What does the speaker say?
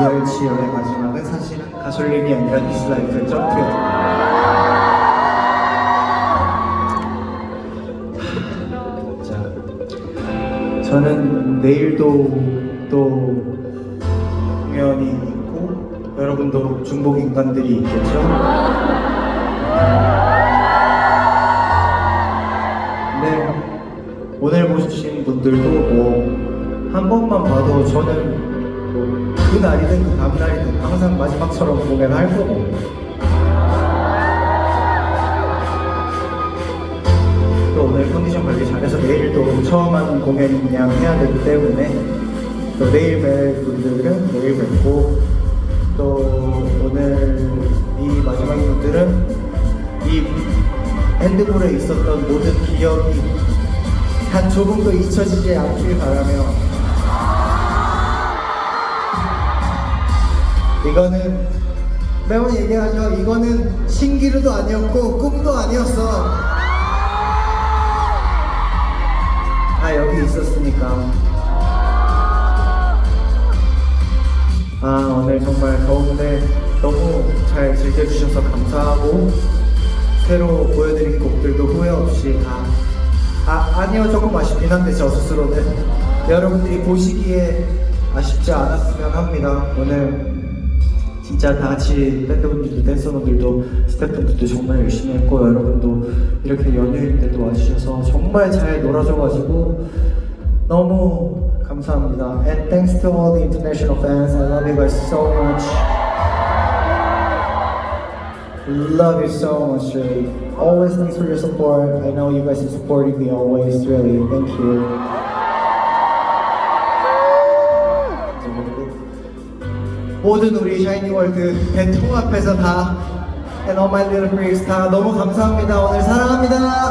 이열치열의 마지막은 사실은 가솔린이 아니라 디스라이프의 점프였다. 자, 저는 내일도 또 공연이 있고 여러분도 중복 인간들이 있겠죠? 네, 오늘 보신 분들도 뭐 한 번만 봐도 저는 뭐 그 날이든 그 다음날이든 항상 마지막처럼 공연을 할 거고. 또 오늘 컨디션 관리 잘해서 내일도 처음 하는 공연인 양 해야 되기 때문에 또 내일 뵐 분들은 내일 뵙고 또 오늘 이 마지막인 분들은 이 핸드볼에 있었던 모든 기억이 단 조금도 잊혀지지 않길 바라며 이거는 매번 얘기하죠. 이거는 신기루도 아니었고 꿈도 아니었어. 아 여기 있었으니까. 아 오늘 정말 더운데 너무 잘 즐겨주셔서 감사하고 새로 보여드린 곡들도 후회 없이 다 아, 아니요. 조금 아쉽긴 한데 저 스스로는 여러분들이 보시기에 아쉽지 않았으면 합니다. 오늘 진짜 다 같이 밴드분들도 댄서분들도 스태프분들도 정말 열심히 했고 여러분도 이렇게 연휴인데도 와주셔서 정말 잘 놀아줘가지고 너무 감사합니다 And thanks to all the international fans I love you guys so much Love you so much, really. Always thanks for your support. I know you guys are supporting me always, really. Thank you. 모든 우리 샤이니 월드 대통 앞에서 다 And all my little freaks 다 너무 감사합니다. 오늘 사랑합니다.